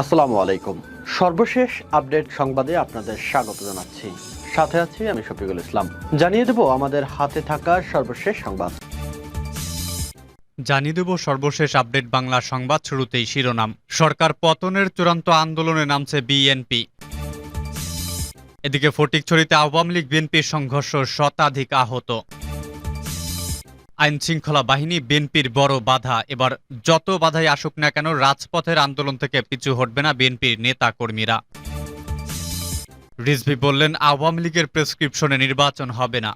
আসসালামু আলাইকুম। সর্বশেষ আপডেট সংবাদে আপনাদের স্বাগত জানাচ্ছি। সাথে আছি আমি শফিকুল ইসলাম। জানিয়ে দেব আমাদের হাতে থাকা সর্বশেষ সংবাদ। জানিয়ে দেব সর্বশেষ আপডেট বাংলা সংবাদ শুরুতেই শিরোনাম। সরকার পতনের চূড়ান্ত আন্দোলনে নামছে বিএনপি। এদিকে ফটিকছড়িতে আওয়ামী লীগ, বিএনপির সংঘর্ষ শতাধিক আহত। আইন শৃঙ্খলা বাহিনী, বিএনপির বড় বাধা। এবার যত বাধাই আসুক না কেন, রাজপথের আন্দোলন থেকে পিছু হটবে না বিএনপির নেতা কর্মীরা রিজভি বললেন, আওয়ামী লীগের প্রেসক্রিপশনে নির্বাচন হবে না।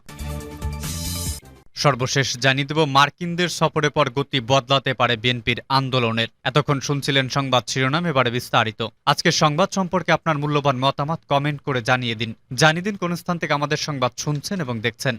সর্বশেষ জানিয়ে দেব, মার্কিনদের সফরের পর গতি বদলাতে পারে বিএনপির আন্দোলনের। এতক্ষণ শুনছিলেন সংবাদ শিরোনাম, এবারে বিস্তারিত। আজকে সংবাদ সম্পর্কে আপনার মূল্যবান মতামত কমেন্ট করে জানিয়ে দিন। জানিয়ে দিন কোন স্থান থেকে আমাদের সংবাদ শুনছেন এবং দেখছেন।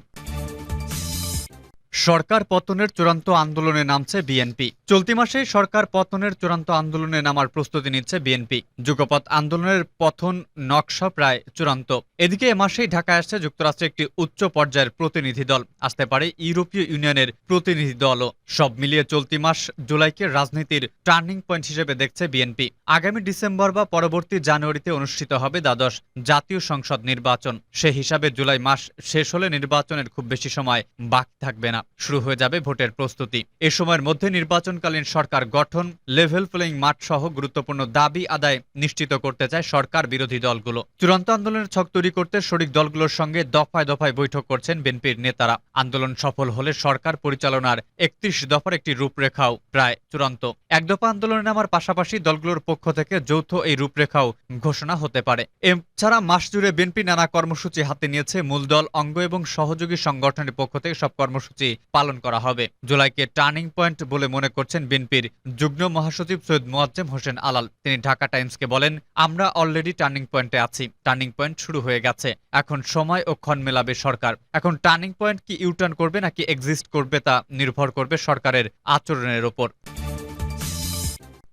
সরকার পতনের চূড়ান্ত আন্দোলনে নামছে বিএনপি। চলতি মাসে সরকার পতনের চূড়ান্ত আন্দোলনে নামার প্রস্তুতি নিচ্ছে বিএনপি। যুগপথ আন্দোলনের পথন নকশা প্রায় চূড়ান্ত। এদিকে এ মাসেই ঢাকায় আসছে যুক্তরাষ্ট্রের একটি উচ্চ পর্যায়ের প্রতিনিধি দল। আসতে পারে ইউরোপীয় ইউনিয়নের প্রতিনিধি দলও। সব মিলিয়ে চলতি মাস জুলাইকে রাজনীতির টার্নিং পয়েন্ট হিসেবে দেখছে বিএনপি। আগামী ডিসেম্বর বা পরবর্তী জানুয়ারিতে অনুষ্ঠিত হবে দ্বাদশ জাতীয় সংসদ নির্বাচন। সে হিসাবে জুলাই মাস শেষ হলে নির্বাচনের খুব বেশি সময় বাকি থাকবে না। শুরু হয়ে যাবে ভোটের প্রস্তুতি। এ সময়ের মধ্যে নির্বাচনকালীন সরকার গঠন লেভেল প্লেইং মাঠ সহ গুরুত্বপূর্ণ দাবি আদায় নিশ্চিত করতে চায় সরকার বিরোধী দলগুলো। চূড়ান্ত আন্দোলনের ছক তৈরি করতে শরিক দলগুলোর সঙ্গে দফায় দফায় বৈঠক করছেন বিএনপির নেতারা। আন্দোলন সফল হলে সরকার পরিচালনার একত্রিশ দফার একটি রূপরেখাও প্রায় চূড়ান্ত। এক দফা আন্দোলনে নামার পাশাপাশি দলগুলোর পক্ষ থেকে যৌথ এই রূপরেখাও ঘোষণা হতে পারে। এছাড়া মাস জুড়ে বিএনপি নানা কর্মসূচি হাতে নিয়েছে মূল দল, অঙ্গ এবং সহযোগী সংগঠনের পক্ষ থেকে সব কর্মসূচি পালন করা হবে। জুলাইকে টার্নিং পয়েন্ট বলে মনে করছেন বিএনপির যুগ্ম মহাসচিব সৈয়দ মোয়াজ্জেম হোসেন আলাল। তিনি ঢাকা টাইমসকে বলেন, আমরা অলরেডি টার্নিং পয়েন্টে আছি। টার্নিং পয়েন্ট শুরু হয়ে গেছে। এখন সময় ও ক্ষণ মেলাবে সরকার। এখন টার্নিং পয়েন্ট কি ইউটার্ন করবে নাকি এক্সিস্ট করবে তা নির্ভর করবে সরকারের আচরণের ওপর।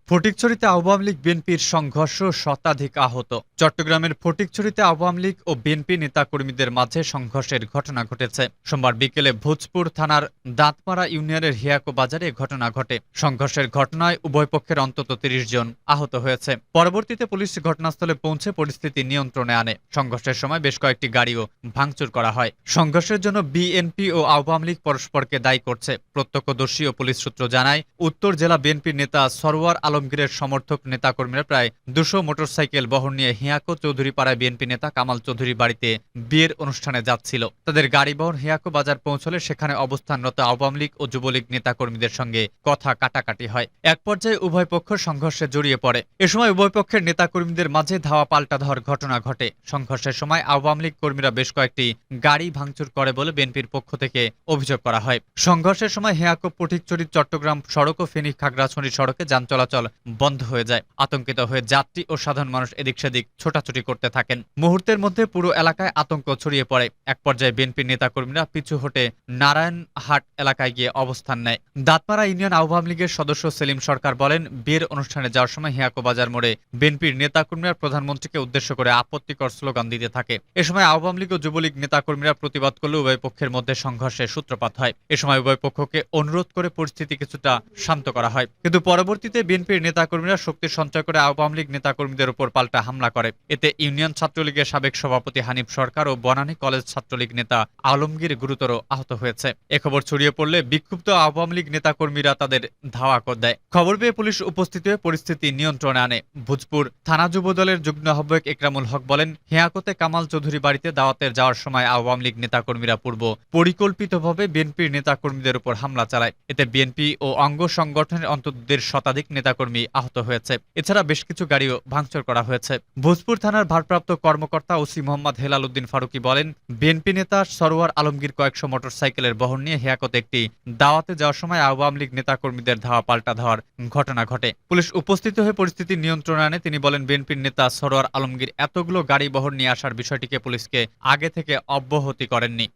ফটিকছড়িতে আওয়ামী লীগ, বিএনপির সংঘর্ষ শতাধিক আহত। চট্টগ্রামের ফটিকছড়িতে আওয়ামী লীগ ও বিএনপি নেতাকর্মীদের মাঝে সংঘর্ষের ঘটনা ঘটেছে। সোমবার বিকেলে ভোজপুর থানার দাঁতমারা ইউনিয়নের হিয়াকো বাজারে ঘটনা ঘটে। সংঘর্ষের ঘটনায় উভয় পক্ষের অন্তত তিরিশ জন আহত হয়েছে। পরবর্তীতে পুলিশ ঘটনাস্থলে পৌঁছে পরিস্থিতি নিয়ন্ত্রণে আনে। সংঘর্ষের সময় বেশ কয়েকটি গাড়িও ভাঙচুর করা হয়। সংঘর্ষের জন্য বিএনপি ও আওয়ামী লীগ পরস্পরকে দায়ী করছে। প্রত্যক্ষদর্শী ও পুলিশ সূত্র জানায়, উত্তর জেলা বিএনপির নেতা সরোয়ার আলমগীরের সমর্থক নেতাকর্মীরা প্রায় দুশো মোটরসাইকেল বহর নিয়ে হিয়াকো চৌধুরী পাড়ায় বিএনপি নেতা কামাল চৌধুরী বাড়িতে বিয়ের অনুষ্ঠানে যাচ্ছিল। তাদের গাড়ি বহর হিয়াকো বাজার পৌঁছলে সেখানে অবস্থানরত আওয়ামী লীগ ও যুবলীগ নেতাকর্মীদের সঙ্গে কথা কাটাকাটি হয়। এক পর্যায়ে উভয় পক্ষ সংঘর্ষে জড়িয়ে পড়ে। এ সময় উভয় পক্ষের নেতাকর্মীদের মাঝে ধাওয়া পাল্টা ধাওয়ার ঘটনা ঘটে। সংঘর্ষের সময় আওয়ামী লীগ কর্মীরা বেশ কয়েকটি গাড়ি ভাঙচুর করে বলে বিএনপির পক্ষ থেকে অভিযোগ করা হয়। সংঘর্ষের সময় হেয়াকো পঠিকচুরি চট্টগ্রাম সড়ক ও ফেনী খাগড়াছড়ি সড়কে যান চলাচল বন্ধ হয়ে যায়। আতঙ্কিত হয়ে যাত্রী ও সাধারণ মানুষ এদিক সেদিক ছোটাছুটি করতে থাকেন। মুহূর্তের মধ্যে পুরো এলাকায় আতঙ্ক ছড়িয়ে পড়ে। এক পর্যায়ে বিএনপির নেতাকর্মীরা পিছু হটে নারায়ণহাট এলাকায় গিয়ে অবস্থান নেয়। দাঁতমারা ইউনিয়ন আওয়ামী লীগের সদস্য সেলিম সরকার বলেন, বিয়ের অনুষ্ঠানে যাওয়ার সময় হিয়াকো বাজার মোড়ে বিএনপির নেতাকর্মীরা প্রধানমন্ত্রীকে উদ্দেশ্য করে আপত্তিকর স্লোগান দিতে থাকে। এ সময় আওয়ামী লীগ ও যুবলীগ নেতাকর্মীরা প্রতিবাদ করলে উভয় পক্ষের মধ্যে সংঘর্ষের সূত্রপাত হয়। এ সময় উভয় পক্ষকে অনুরোধ করে পরিস্থিতি কিছুটা শান্ত করা হয়। কিন্তু পরবর্তীতে বিএনপির নেতাকর্মীরা শক্তি সঞ্চয় করে আওয়ামী লীগ নেতাকর্মীদের উপর পাল্টা হামলা করে। এতে ইউনিয়ন ছাত্রলীগের সাবেক সভাপতি হানিফ সরকার ও বনানী কলেজ ছাত্রলীগ নেতা আলমগীর গুরুতর আহত হয়েছে। খবর ছড়িয়ে পড়লে বিক্ষুব্ধ আওয়ামী লীগ নেতাকর্মীরা তাদের ধাওয়া কর দেয়। খবর পেয়ে পুলিশ উপস্থিত হয়ে পরিস্থিতি নিয়ন্ত্রণে আনে। ভোজপুর থানা যুব দলের যুগ্ম আহ্বায়ক একরামুল হক বলেন, হেয়াকোতে কামাল চৌধুরী বাড়িতে দাওয়াতের যাওয়ার সময় আওয়ামী লীগ নেতাকর্মীরা পূর্ব পরিকল্পিতভাবে বিএনপির নেতাকর্মীদের উপর হামলা চালায়। এতে বিএনপি ও অঙ্গ সংগঠনের অন্তত শতাধিক নেতাকর্মী আহত হয়েছে। এছাড়া বেশ কিছু গাড়িও ভাঙচুর করা হয়েছে। ভোজপুর থানার ভারপ্রাপ্ত কর্মকর্তা ওসি মোহাম্মদ হেলাল উদ্দিন ফারুকি বলেন, বিএনপি নেতা সরোয়ার আলমগীর কয়েকশো মোটরসাইকেলের বহন নিয়ে হেয়াকতে একটি দাওয়াতে যাওয়ার সময় আওয়ামী লীগ নেতাকর্মীদের ধাওয়া পাল্টা ধাওয়ার ঘটনা ঘটে। পুলিশ উপস্থিত হয়ে পরিস্থিতি নিয়ন্ত্রণে আনে। তিনি বলেন, বিএনপির নেতা সরোয়ার আলমগীর এতগুলো গাড়ি বহন নিয়ে আসার বিষয়টিকে পুলিশকে আগে থেকে অব্যাহতি করেননি।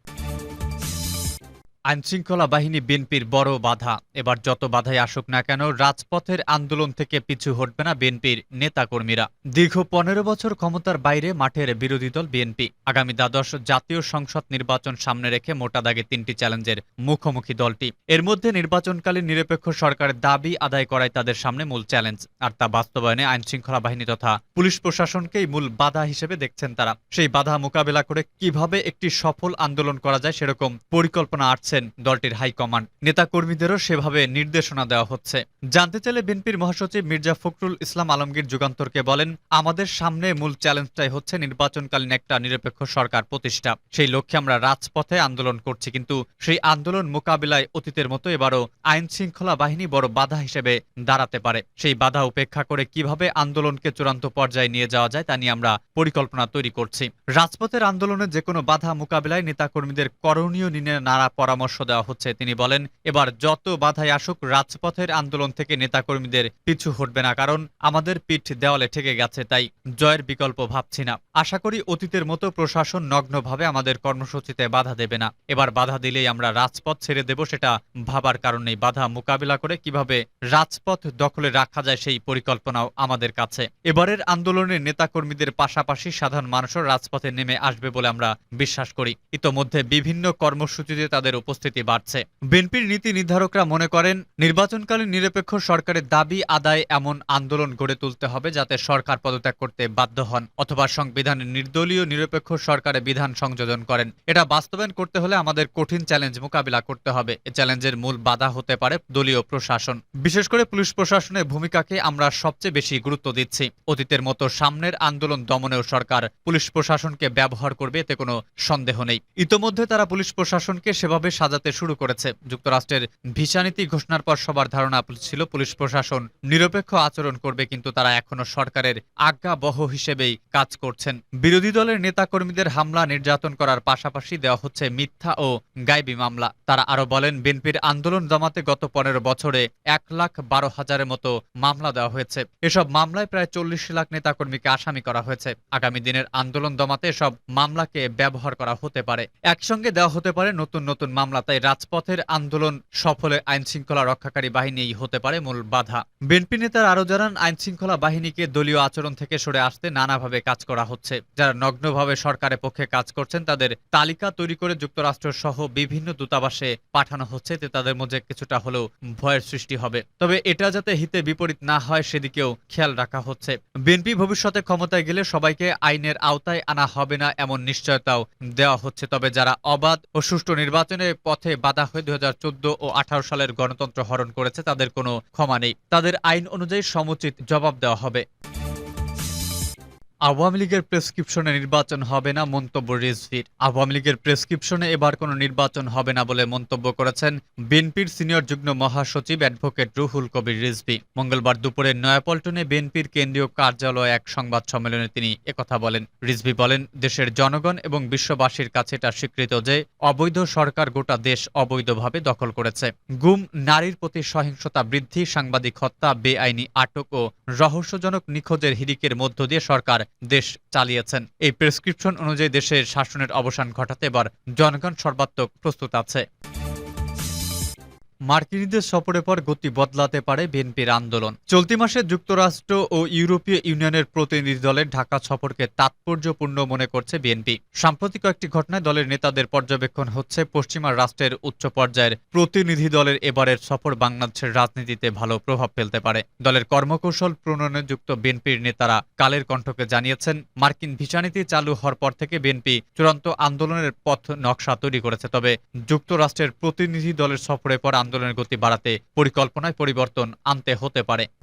আইনশৃঙ্খলা বাহিনী বিএনপির বড় বাধা। এবার যত বাধাই আসুক না কেন, রাজপথের আন্দোলন থেকে পিছু হটবে না বিএনপির নেতাকর্মীরা। দীর্ঘ পনেরো বছর ক্ষমতার বাইরে মাঠের বিরোধী দল বিএনপি। আগামী দ্বাদশ জাতীয় সংসদ নির্বাচন সামনে রেখে মোটা দাগে তিনটি চ্যালেঞ্জের মুখোমুখি দলটি। এর মধ্যে নির্বাচনকালীন নিরপেক্ষ সরকারের দাবি আদায় করাই তাদের সামনে মূল চ্যালেঞ্জ। আর তা বাস্তবায়নে আইনশৃঙ্খলা বাহিনী তথা পুলিশ প্রশাসনকেই মূল বাধা হিসেবে দেখছেন তারা। সেই বাধা মোকাবেলা করে কীভাবে একটি সফল আন্দোলন করা যায় সেরকম পরিকল্পনা আটছেন দলটির হাইকমান্ড নেতাকর্মীদেরও সেভাবে নির্দেশনা দেওয়া হচ্ছে। জানতে চাইলে বিএনপির মহাসচিব মির্জা ফখরুল ইসলাম আলমগীর যুগান্তরকে বলেন, আমাদের সামনে মূল চ্যালেঞ্জটাই হচ্ছে নির্বাচনকালীন একটা নিরপেক্ষ সরকার প্রতিষ্ঠা। সেই লক্ষ্যে আমরা রাজপথে আন্দোলন করছি, কিন্তু সেই আন্দোলন মোকাবিলায় অতীতের মতো এবারও আইন শৃঙ্খলা বাহিনী বড় বাধা হিসেবে দাঁড়াতে পারে। সেই বাধা উপেক্ষা করে কীভাবে আন্দোলনকে চূড়ান্ত পর্যায়ে নিয়ে যাওয়া যায় তা নিয়ে আমরা পরিকল্পনা তৈরি করছি। রাজপথের আন্দোলনে যে কোনো বাধা মোকাবিলায় নেতাকর্মীদের করণীয় নিয়ে নানা পরামর্শ দেওয়া হচ্ছে। তিনি বলেন, এবার যত বাধাই আসুক, রাজপথের আন্দোলন থেকে নেতাকর্মীদের পিছু হটবে না, কারণ আমাদের পিঠ দেওয়ালে ঠেকে গেছে, তাই জয়ের বিকল্প ভাবছি না। আশা করি অতীতের মতো প্রশাসন নগ্নভাবে আমাদের কর্মসূচিতে বাধা দেবে না। এবার বাধা দিলেই আমরা রাজপথ ছেড়ে দেব সেটা ভাবার কারণ নেই। বাধা মোকাবিলা করে কীভাবে রাজপথ দখলে রাখা যায় সেই পরিকল্পনাও আমাদের কাছে। এবারের আন্দোলনের নেতাকর্মীদের পাশাপাশি সাধারণ মানুষও রাজপথে নেমে আসবে বলে আমরা বিশ্বাস করি। ইতোমধ্যে বিভিন্ন কর্মসূচিতে তাদের উপস্থিতি বাড়ছে। বিএনপির নীতি নির্ধারকরা মনে করেন, নির্বাচনকালীন নিরপেক্ষ সরকারের দাবি আদায় এমন আন্দোলন গড়ে তুলতে হবে যাতে সরকার পদত্যাগ করতে বাধ্য হন অথবা সংবিধানে নির্দলীয় নিরপেক্ষ সরকারে বিধান সংযোজন করেন। এটা বাস্তবায়ন করতে হলে আমাদের কঠিন চ্যালেঞ্জ মোকাবিলা করতে হবে। এ চ্যালেঞ্জের মূল বাধা হতে পারে দলীয় প্রশাসন। বিশেষ করে পুলিশ প্রশাসনের ভূমিকাকে আমরা সবচেয়ে বেশি গুরুত্ব দিচ্ছি। অতীতের মতো সামনের আন্দোলন দমনেও সরকার পুলিশ প্রশাসনকে ব্যবহার করবে এতে কোনো সন্দেহ নেই। ইতোমধ্যে তারা পুলিশ প্রশাসনকে সেভাবে সাজাতে শুরু করেছে। যুক্তরাষ্ট্রের ভিসা নীতি ঘোষণার পর সবার ধারণা ছিল, পুলিশ প্রশাসন নিরপেক্ষ আচরণ করবে, কিন্তু তারা এখনও সরকারের আজ্ঞাবহ হিসেবেই কাজ করছেন। বিরোধী দলের নেতাকর্মীদের হামলা নির্যাতন করার পাশাপাশি দেওয়া হচ্ছে মিথ্যা ও গাইবি মামলা। তারা আরও বলেন, বিএনপির আন্দোলন দমাতে গত পনেরো বছরে এক লাখ বারো হাজারের মতো মামলা দেওয়া হয়েছে। এসব মামলায় প্রায় চল্লিশ লাখ নেতাকর্মীকে আসামি করা হয়েছে। আগামী দিনের আন্দোলন দমাতে এসব মামলাকে ব্যবহার করা হতে পারে। একসঙ্গে দেওয়া হতে পারে নতুন নতুন মামলা। তাই রাজপথের আন্দোলন সফলে আইন শৃঙ্খলা রক্ষাকারী বাহিনীই হতে পারে মূল বাধা। বিএনপি নেতার আরও জানান আইন শৃঙ্খলা বাহিনীকে দলীয় আচরণ থেকে সরে আসতে নানাভাবে কাজ করা হচ্ছে। যারা নগ্নভাবে সরকারের পক্ষে কাজ করছেন, তাদের তালিকা তৈরি করে যুক্তরাষ্ট্র সহ বিভিন্ন দূতাবাসে পাঠানো হচ্ছে, এতে তাদের মধ্যে কিছুটা হলেও ভয়ের সৃষ্টি হবে। তবে এটা যাতে হিতে বিপরীত না হয়, সেদিকেও খেয়াল রাখা হচ্ছে। বিএনপি ভবিষ্যতে ক্ষমতায় গেলে সবাইকে আইনের আওতায় আনা হবে না, এমন নিশ্চয়তাও দেওয়া হচ্ছে। তবে যারা অবাধ ও সুষ্ঠু নির্বাচনের পথে বাধা হয়ে দুই ও আঠারো সালের গণতন্ত্র হরণ করেছে, তাদের কোনো ক্ষমা নেই। তাদের আইন অনুযায়ী সমুচিত জবাব দেওয়া হবে। আওয়ামী লীগের প্রেসক্রিপশনে নির্বাচন হবে না মন্তব্য রিজভির। আওয়ামী লীগের প্রেসক্রিপশনে এবার কোনো নির্বাচন হবে না বলে মন্তব্য করেছেন বিএনপির সিনিয়র যুগ্ম মহাসচিব অ্যাডভোকেট রুহুল কবির রিজভি। মঙ্গলবার দুপুরে নয়াপল্টনে বিএনপির কেন্দ্রীয় কার্যালয়ে এক সংবাদ সম্মেলনে তিনি একথা বলেন। রিজভি বলেন, দেশের জনগণ এবং বিশ্ববাসীর কাছে এটা স্বীকৃত যে অবৈধ সরকার গোটা দেশ অবৈধভাবে দখল করেছে। গুম, নারীর প্রতি সহিংসতা বৃদ্ধি, সাংবাদিক হত্যা, বেআইনি আটক ও রহস্যজনক নিখোঁজের হিরিকের মধ্য দিয়ে সরকার দেশ চালিয়েছেন। এই প্রেসক্রিপশন অনুযায়ী দেশের শাসনের অবসান ঘটাতে এবার জনগণ সর্বাত্মক প্রস্তুত আছে। মার্কিনীদের সফরের পর গতি বদলাতে পারে বিএনপির আন্দোলন। চলতি মাসে যুক্তরাষ্ট্র ও ইউরোপীয় ইউনিয়নের প্রতিনিধি দলের ঢাকা সফরকে তাৎপর্যপূর্ণ মনে করছে বিএনপি। সাম্প্রতিক কয়েকটি ঘটনায় দলের নেতাদের পর্যবেক্ষণ হচ্ছে পশ্চিমা রাষ্ট্রের উচ্চ পর্যায়ের প্রতিনিধি দলের এবারের সফর বাংলাদেশের রাজনীতিতে ভালো প্রভাব ফেলতে পারে। দলের কর্মকৌশল প্রণয়নে যুক্ত বিএনপির নেতারা কালের কণ্ঠকে জানিয়েছেন, মার্কিন ভিসানীতি চালু হওয়ার পর থেকে বিএনপি চূড়ান্ত আন্দোলনের পথ নকশা তৈরি করেছে। তবে যুক্তরাষ্ট্রের প্রতিনিধি দলের সফরের পর আন্দোলনের গতি বাড়াতে পরিকল্পনায় পরিবর্তন আনতে হতে পারে।